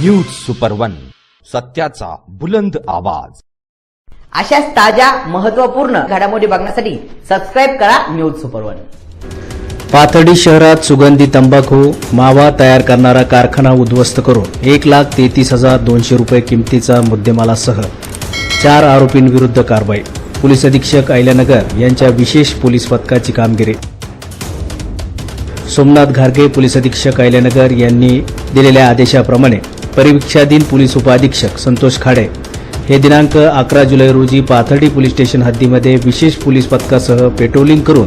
News super one सत्याचा बुलंद आवाज. अशाच ताज्या महत्त्वपूर्ण घडामोडी बघण्यासाठी सबस्क्राईब करा न्यूज सुपर वन पाथर्डी शहरात सुगंधी तंबाखू मावा तयार करणारा कारखाना उद्ध्वस्त करून एक लाख तेहतीस हजार दोनशे रुपये किमतीचा मुद्देमालासह चार आरोपींविरुद्ध कारवाई. पोलीस अधीक्षक अहिल्यानगर यांच्या विशेष पोलीस पथकाची कामगिरी. सोमनाथ घारगे पोलीस अधीक्षक अहिल्यानगर यांनी दिलेल्या आदेशाप्रमाणे परिवीक्षाधीन पोलीस उपअधीक्षक संतोष खाडे. हे दिनांक अकरा जुलै रोजी पाथर्डी पोलीस स्टेशन हद्दीमध्ये विशेष पोलीस पथकासह पेट्रोलिंग करून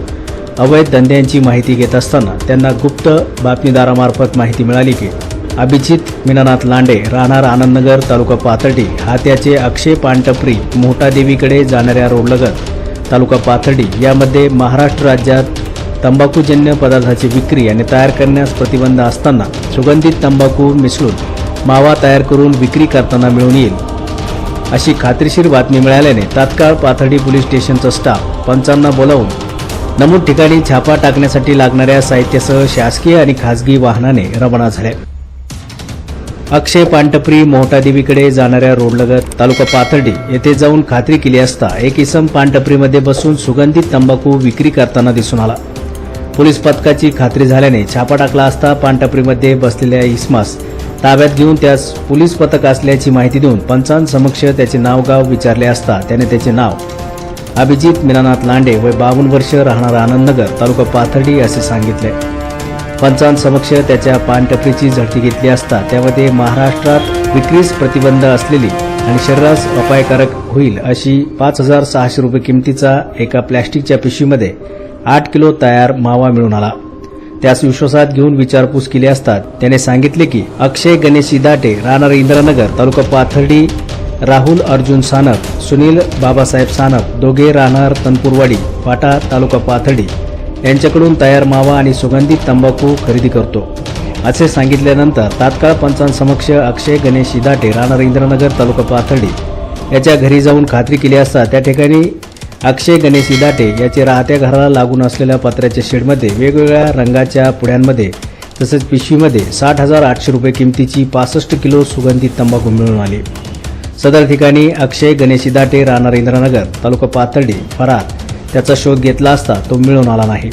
अवैध धंद्यांची माहिती घेत असताना त्यांना गुप्त बातमीदारामार्फत माहिती मिळाली की अभिजित मीनानाथ लांडे राहणार आनंदनगर तालुका पाथर्डी हा त्याचे अक्षय पानटपरी मोठादेवीकडे जाणाऱ्या रोडलगत तालुका पाथर्डी यामध्ये महाराष्ट्र राज्यात तंबाखूजन्य पदार्थाची विक्री आणि तयार करण्यास प्रतिबंध असताना सुगंधित तंबाखू मिसळून मावा तयार करून विक्री करताना मिळून येईल. अशी खात्रीशीर बातमी मिळाल्याने तात्काळ पाथर्डी पोलीस स्टेशनचा स्टाफ पंचांना बोलावून नमूद ठिकाणी छापा टाकण्यासाठी लागणाऱ्या साहित्यासह शासकीय आणि खासगी वाहनाने रवाना झाले. अक्षय पानटपरी मोहटादेवीकडे जाणाऱ्या रोडलगत तालुका पाथर्डी येथे जाऊन खात्री केली असता एक इसम पानटपरीमध्ये बसून सुगंधित तंबाखू विक्री करताना दिसून आला. पोलीस पथकाची खात्री झाल्याने छापा टाकला असता पानटपरीमध्ये बसलेल्या इसमास ताब्यात घेऊन त्यास पोलीस पथक असल्याची माहिती देऊन पंचांसमक्ष त्याचे नाव गाव विचारले असता त्याने त्याचे नाव अभिजित मीनानाथ लांडे वय बावन्न वर्ष राहणार आनंदनगर तालुका पाथर्डी असे सांगितले. पंचांसमक्ष त्याच्या पानटपरीची झडती घेतली असता त्यामध्ये महाराष्ट्रात विक्रीस प्रतिबंध असलेली आणि शरीरास अपायकारक होईल अशी पाच हजार सहाशे रुपये किमतीचा एका प्लॅस्टिकच्या पिशवीमध्ये आठ किलो तयार मावा मिळून आला. त्यास विश्वासात घेऊन विचारपूस केली असता त्याने सांगितले की अक्षय गणेश दाटे राहणार इंद्रनगर तालुका पाथर्डी राहुल अर्जुन सानप सुनील बाबासाहेब सानप दोघे राहणार तनपूरवाडी फाटा तालुका पाथर्डी. यांच्याकडून तयार मावा आणि सुगंधित तंबाखू खरेदी करतो. असे सांगितल्यानंतर तात्काळ पंचांसमक्ष अक्षय गणेश दाटे राहणार इंद्रनगर तालुका पाथर्डी याच्या घरी जाऊन खात्री केली असता त्या ठिकाणी अक्षय गणेश इदाटे याचे राहत्या घराला लागून असलेल्या पत्र्याच्या शेडमध्ये वेगवेगळ्या रंगाच्या पुड्यांमध्ये तसेच पिशवीमध्ये साठ हजार आठशे रुपये किमतीची पासष्ट किलो सुगंधित तंबाखू मिळून आली. सदर ठिकाणी अक्षय गणेश दाटे राहणार इंद्रनगर तालुका पाथर्डी फरार त्याचा शोध घेतला असता तो मिळून आला नाही.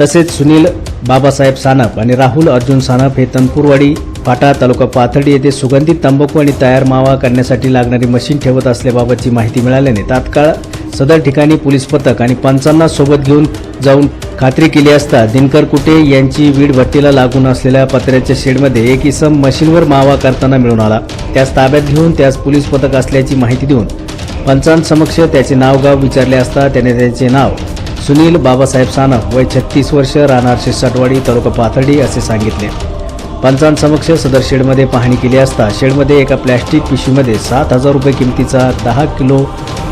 तसेच सुनील बाबासाहेब सानप आणि राहुल अर्जुन सानप हे तनपूरवाडी फाटा तालुका पाथर्डी येथे सुगंधित तंबाखू आणि तयार मावा करण्यासाठी लागणारी मशीन ठेवत असल्याबाबतची माहिती मिळाल्याने तात्काळ सदर ठिकाणी पोलीस पथक आणि पंचांना सोबत घेऊन जाऊन खात्री केली असता दिनकर कुटे यांची वीड भट्टीला लागून असलेल्या पत्र्याच्या शेडमध्ये एक इसम मशीनवर मावा करताना मिळून आला. त्यास ताब्यात घेऊन त्यास पोलीस पथक असल्याची माहिती देऊन पंचांसमक्ष त्याचे नाव गाव विचारले असता त्याने त्याचे नाव सुनील बाबासाहेब सानप वय छत्तीस वर्ष राहणार शिरसाटवाडी तालुका पाथर्डी असे सांगितले. पंचांसमक्ष सदर शेडमध्ये पाहणी केली असता शेडमध्ये एका प्लॅस्टिक पिशवीमध्ये सात हजार रुपये किमतीचा दहा किलो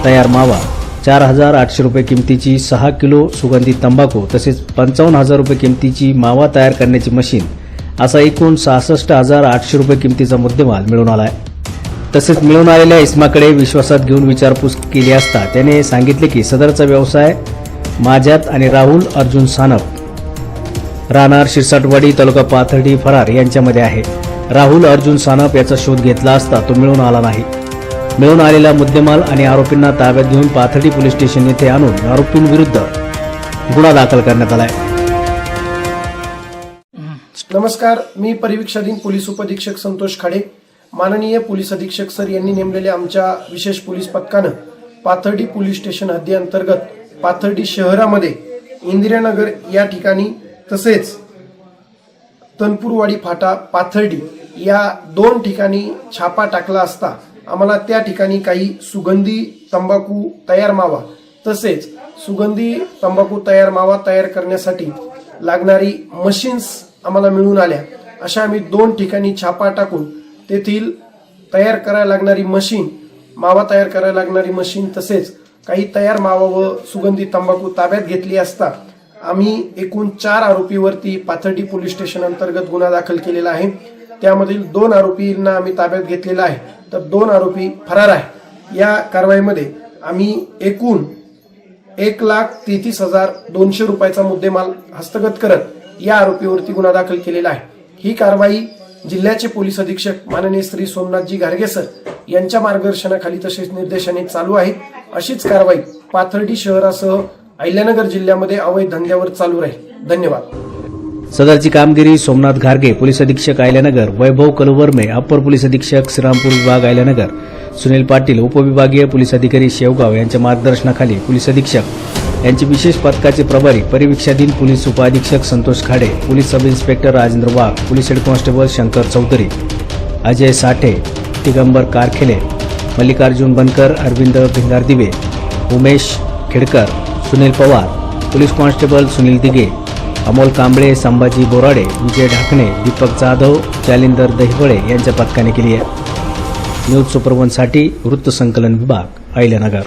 तयार मावा चार हजार आठशे रुपये किमतीची सहा किलो सुगंधित तंबाखू तसेच पंचावन्न हजार रुपये किमतीची मावा तयार करण्याची मशीन असा एकूण सहासष्ट हजार आठशे रुपये किमतीचा मुद्देमाल मिळून आला आहे तसेच मिळून आलेल्या इस्माकडे विश्वासात घेऊन विचारपूस केली असता त्याने सांगितले की सदरचा व्यवसाय माझ्यात आणि राहुल अर्जुन सानप. राहणार शिरसाटवाडी तालुका पाथर्डी फरार यांच्यामध्ये आहे. राहुल अर्जुन सानप याचा शोध घेतला असता तो मिळून आला नाही. मिळून आलेला मुद्देमाल आणि आरोपींना ताब्यात घेऊन पाथर्डी पोलीस स्टेशन येथे आणून आरोपींविरुद्ध गुन्हा दाखल करण्यात आला आहे नमस्कार मी परिवीक्षाधीन पोलीस उपअधीक्षक संतोष खाडे. माननीय पोलीस अधीक्षक सर यांनी नेमलेल्या आमच्या विशेष पोलीस पथकानं पाथर्डी पोलीस स्टेशन हद्दी अंतर्गत पाथर्डी शहरामध्ये इंदिरानगर या ठिकाणी तसेच तनपूरवाडी फाटा पाथर्डी या दोन ठिकाणी छापा टाकला असता आम्हाला त्या ठिकाणी काही सुगंधी तंबाखू तयार मावा तसेच सुगंधी तंबाखू तयार मावा तयार करण्यासाठी लागणारी मशीन्स आम्हाला मिळून आल्या. अशा आम्ही दोन ठिकाणी छापा टाकून तेथील तयार करायला लागणारी मशीन मावा तयार करायला लागणारी मशीन तसेच काही तयार मावा व सुगंधी तंबाखू ताब्यात घेतली असता आम्ही एकूण चार आरोपीवरती पाथर्डी पोलीस स्टेशन अंतर्गत गुन्हा दाखल केलेला आहे. त्यामधील दोन आरोपींना आम्ही ताब्यात घेतलेला आहे. तर दोन आरोपी फरार आहे. या कारवाईमध्ये आम्ही एकूण एक लाख तेहतीस हजार दोनशे रुपयाचा मुद्देमाल हस्तगत करत या आरोपीवरती गुन्हा दाखल केलेला आहे. ही कारवाई जिल्ह्याचे पोलीस अधीक्षक माननीय श्री सोमनाथजी गारगेसर यांच्या मार्गदर्शनाखाली तसेच निर्देशाने चालू आहे. अशीच कारवाई पाथर्डी शहरासह अहिल्यानगर जिल्ह्यामध्ये अवैध धंद्यावर चालू राहील. धन्यवाद. सदरची कामगिरी सोमनाथ घारगे पोलीस अधीक्षक आयल्यानगर वैभव कलवर्मे अप्पर पोलीस अधीक्षक श्रीरामपूर विभाग आयल्यानगर सुनील पाटील उपविभागीय पोलीस अधिकारी शेवगाव यांच्या मार्गदर्शनाखाली पोलीस अधीक्षक यांचे विशेष पथकाचे प्रभारी परिवीक्षाधीन पोलीस उपअधीक्षक Santosh Khade police sub inspector Rajendra Wagh police head constable Shankar Chaudhari Ajay Sathe Digambar Karkhele Mallikarjun Bankar Arvind Bhingardive Umesh Khedkar Sunil Pawar police constable Sunil Dige Amol Kamble Sambhaji Borade Vijay Dhakane Deepak Jadhav Jalindar Dahiwale यांच्या पथकाने केली आहे. News सुपरवनसाठी वृत्तसंकलन विभाग अहिल्यानगर.